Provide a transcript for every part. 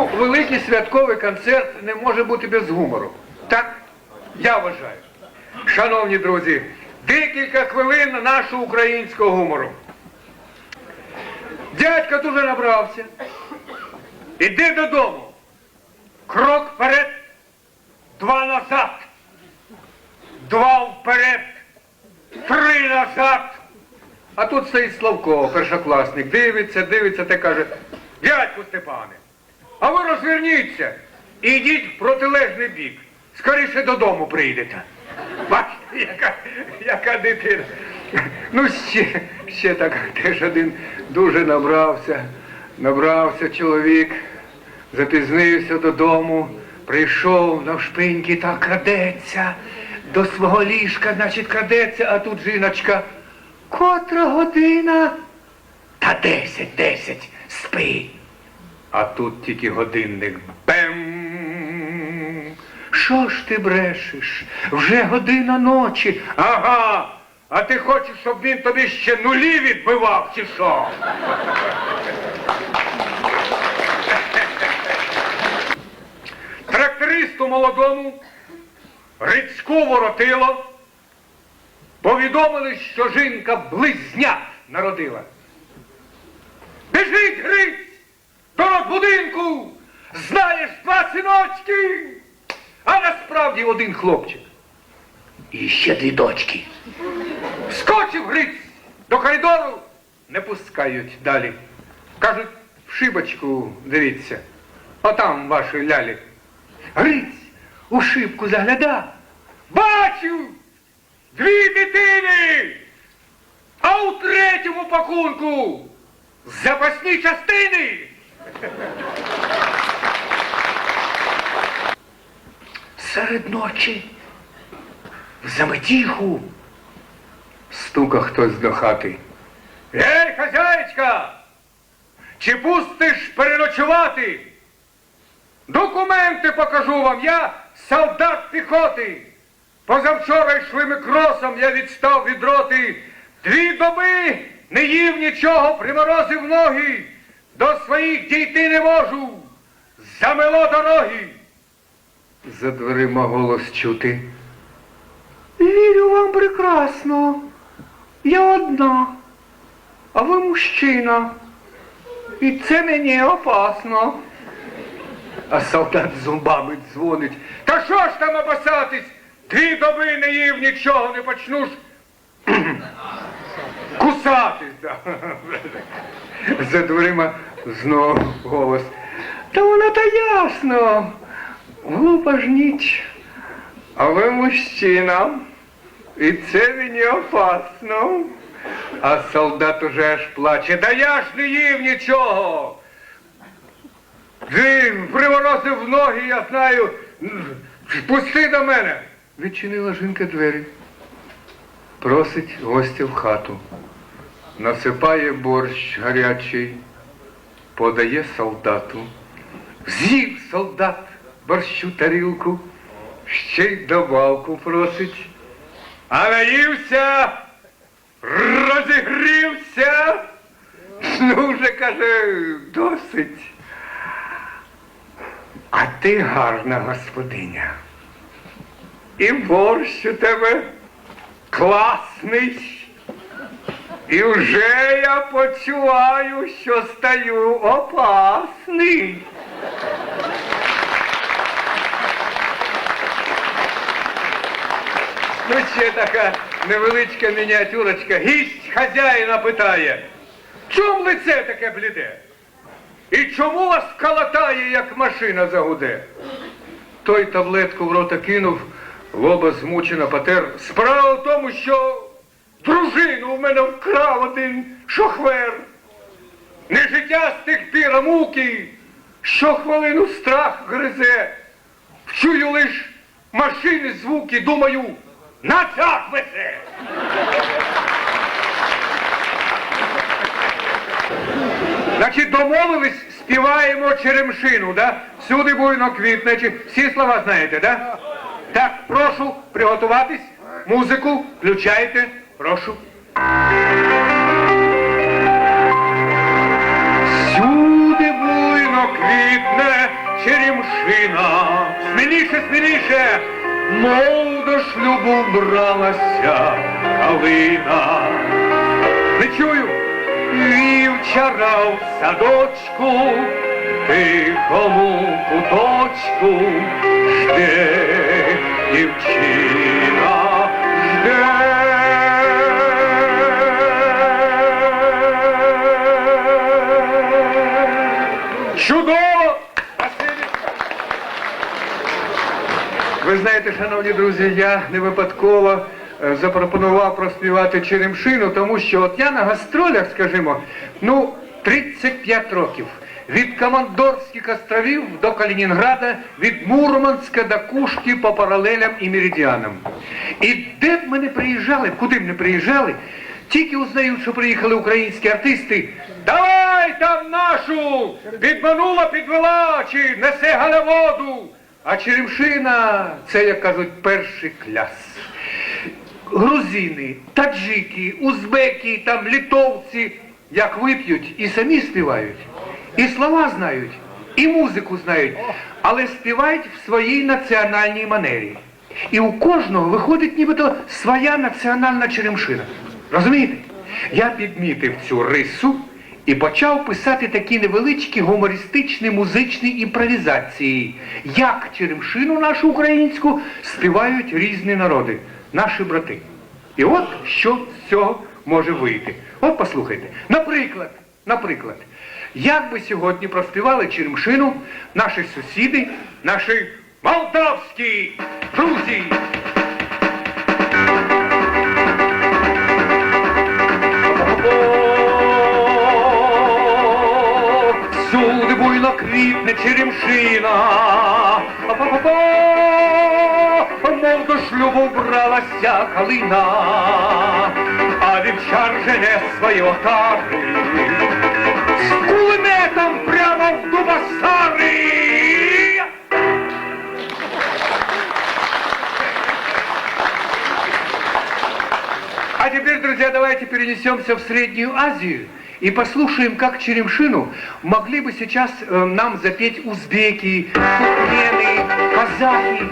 Ну, великий святковий концерт не може бути без гумору. Так? Я вважаю. Шановні друзі, декілька хвилин нашого українського гумору. Дядько дуже набрався. Іди додому. Крок вперед, два назад. Два вперед, три назад. А тут стоїть Славко, першокласник, дивиться, дивиться та каже, дядьку Степане, а ви розверніться і йдіть в протилежний бік. Скоріше додому прийдете. Бачите, яка, яка дитина. Ну, ще, ще так теж один дуже набрався. Набрався чоловік, запізнився додому, прийшов навшпиньки та крадеться. До свого ліжка, значить, крадеться, а тут жіночка. Котра година? Та десять, десять, спи. А тут тільки годинник. Бем. Що ж ти брешеш? Вже година ночі. Ага. А ти хочеш, щоб він тобі ще нулі відбивав, чи що? Трактористу молодому Грицьку воротило. Повідомили, що жінка близнят народила. Біжить Гриць до будинку, знаєш два синочки, а насправді один хлопчик. І ще дві дочки. Скочив Гриць до коридору, не пускають далі. Кажуть, в шибочку дивіться, отам ваші лялі. Гриць у шибку загляда. Бачу! Дві дитини! А у третьому пакунку запасні частини. Серед ночі в заметіху стука хтось до хати. Ей, хазяєчка! Чи пустиш переночувати? Документи покажу вам, я солдат піхоти. Позавчора йшли ми кросом, я відстав від роти. Дві доби не їв нічого, приморозив ноги. До своїх дійти не можу. Замело дороги. За дверима голос чути. Вірю вам прекрасно. Я одна, а ви мужчина. І це мені опасно. А солдат зубами дзвонить. Та що ж там опасатись? Дві доби не їв нічого, не почну ж кусатись. Да. За дверима знову голос. Та воно то ясно. Глупа ж ніч. А ви мужчина. І це мені опасно. А солдат уже аж плаче. Да я ж не їв нічого. Він приморозив ноги, я знаю. Пусти до мене. Відчинила жінка двері. Просить гостя в хату. Насипає борщ гарячий, подає солдату. З'їв солдат борщу тарілку, ще й добавку просить. А наївся, розігрівся. Ну, вже каже, досить. А ти гарна господиня. І борщ у тебе класний. І вже я почуваю, що стаю опасний. Ну, ще така невеличка мініатюрочка. Гість хазяїна питає, чому лице таке бліде? І чому вас калатає, як машина загуде? Той таблетку в рота кинув, лоба змучена потер. Справа в тому, що дружину в мене вкрав один шохвер. Не життя з тих пір, муки, щохвилину страх гризе. Чую лиш машини звуки, думаю, назад везе. Значить, домовились, співаємо черемшину, да? Всюди буйно квітне. Чи- Всі слова знаєте, да? Так, прошу приготуватись. Музику включайте, прошу. Всюди буйно квітне, черемшина. Сміліше, сміліше, мов до шлюбу бралася калина. Не чую, вівчара в садочку, тихому куточку жде дівчина, Ви знаєте, шановні друзі, я не випадково е, запропонував проспівати Черемшину, тому що от я на гастролях, скажімо, ну, 35 років. Від Командорських островів до Калінінграда, від Мурманська до Кушки по паралелям і меридіанам. І де б ми не приїжджали, куди б не приїжджали, тільки узнають, що приїхали українські артисти. Давай там нашу! Підманула, підвела, чи несе галяводу. А Черемшина це, як кажуть, перший кляс. Грузини, таджики, узбеки, там літовці, як вип'ють і самі співають, і слова знають, і музику знають, але співають в своїй національній манері. І у кожного виходить нібито своя національна черемшина. Розумієте? Я підмітив цю рису і почав писати такі невеличкі гумористичні музичні імпровізації, як черемшину нашу українську співають різні народи, наші брати. І от що з цього може вийти. От послухайте. Наприклад, наприклад, як би сьогодні проспівали черемшину наші сусіди, наші молдавські друзі. буйно квітне черемшина, Па-па-па-па, мов до шлюбу бралася калина, а вівчар жене свої отари, з кулеметом прямо в дубасари. А теперь, друзья, давайте перенесемся в Среднюю Азию и послушаем, как Черемшину могли бы сейчас э, нам запеть узбеки, туркмены, казахи.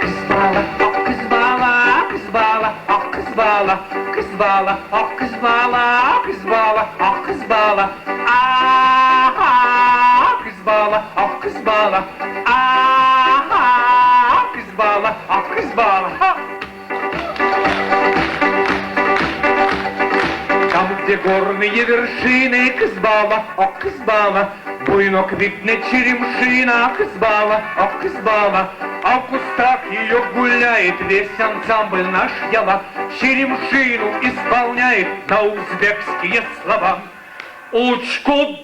Кызбала, а, ах, кызбала, кызбала, ах, кызбала, кызбала, ах, кызбала, кызбала, ах, кызбала, ах, кызбала, ах, кызбала, ах, кызбала. Там, где горные вершины Кызбала, ох, Кызбала, Буйно квитнет черемшина, Кызбала, ох, Кызбала, А в кустах ее гуляет весь ансамбль наш яла, Черемшину исполняет на узбекские слова. Учку дух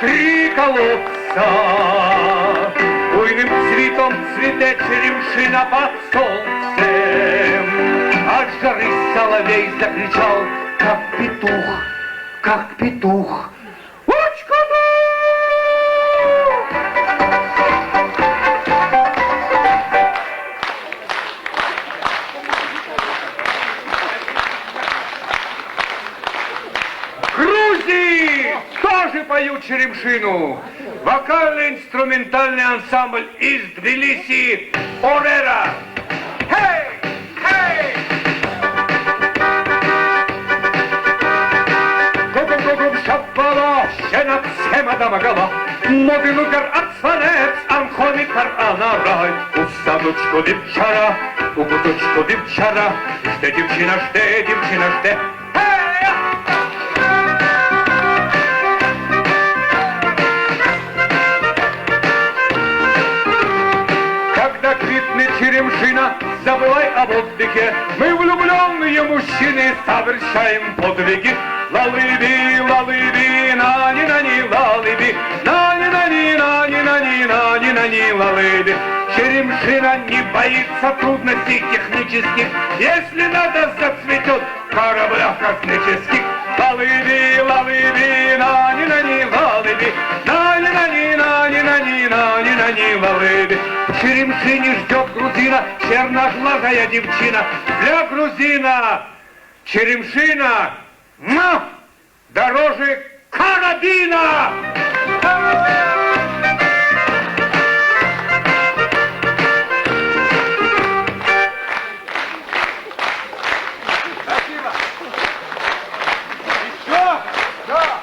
три колодца, Буйным цветом цветет черемшина под солнцем. От жары соловей закричал, как петух, как петух. Тоже поют черемшину. Вокально-инструментальный ансамбль из Тбилиси Орера. жена всем Адама гала, Моби лугар ацарец, анхони кар анарай, Усанучку дівчара, у куточку дівчара, Жде дівчина, жде дівчина, жде, крикнет черемшина, забывай о воздухе. Мы влюбленные мужчины совершаем подвиги. Лалыби, лалыби, нани, нани, лалыби, нани, нани, нани, нани, нани, нани, лалыби. Черемшина не боится трудностей технических. Если надо, зацветет в кораблях космических. Лалыби, лалыби, нани, нани, лалыби, нани, нани, нани, нани, нани, нани, лалыби. В Черемшине ждет грузина, черноглазая девчина. Для грузина Черемшина ну, дороже карабина! Спасибо! Еще? Да!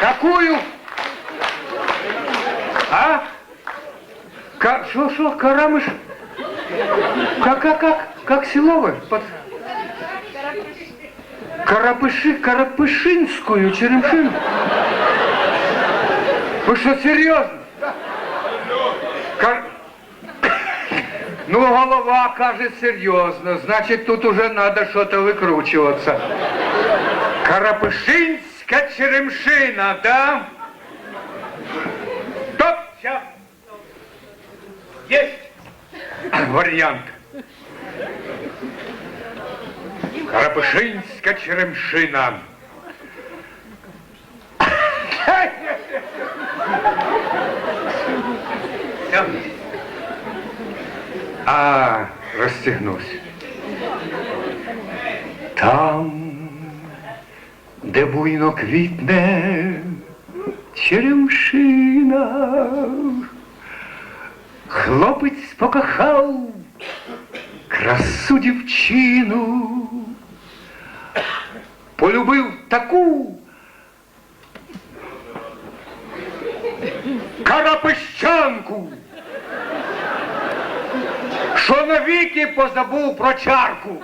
Какую? А? Что, что, Карамыш? Как, как, как? Как село? Под... Карапыши, Карапышинскую черемшину? Вы что, серьезно? Кар... Ну, голова каже серьезно, значит, тут уже надо что-то выкручиваться. Карапышинская черемшина, да? Стоп, сейчас. Есть вариант. Карапышинская черемшина. А, розтягнусь. Там, де буйно квітне черемшина, хлопець покохав красу дівчину, полюбив таку карапищанку, що навіки позабув про чарку.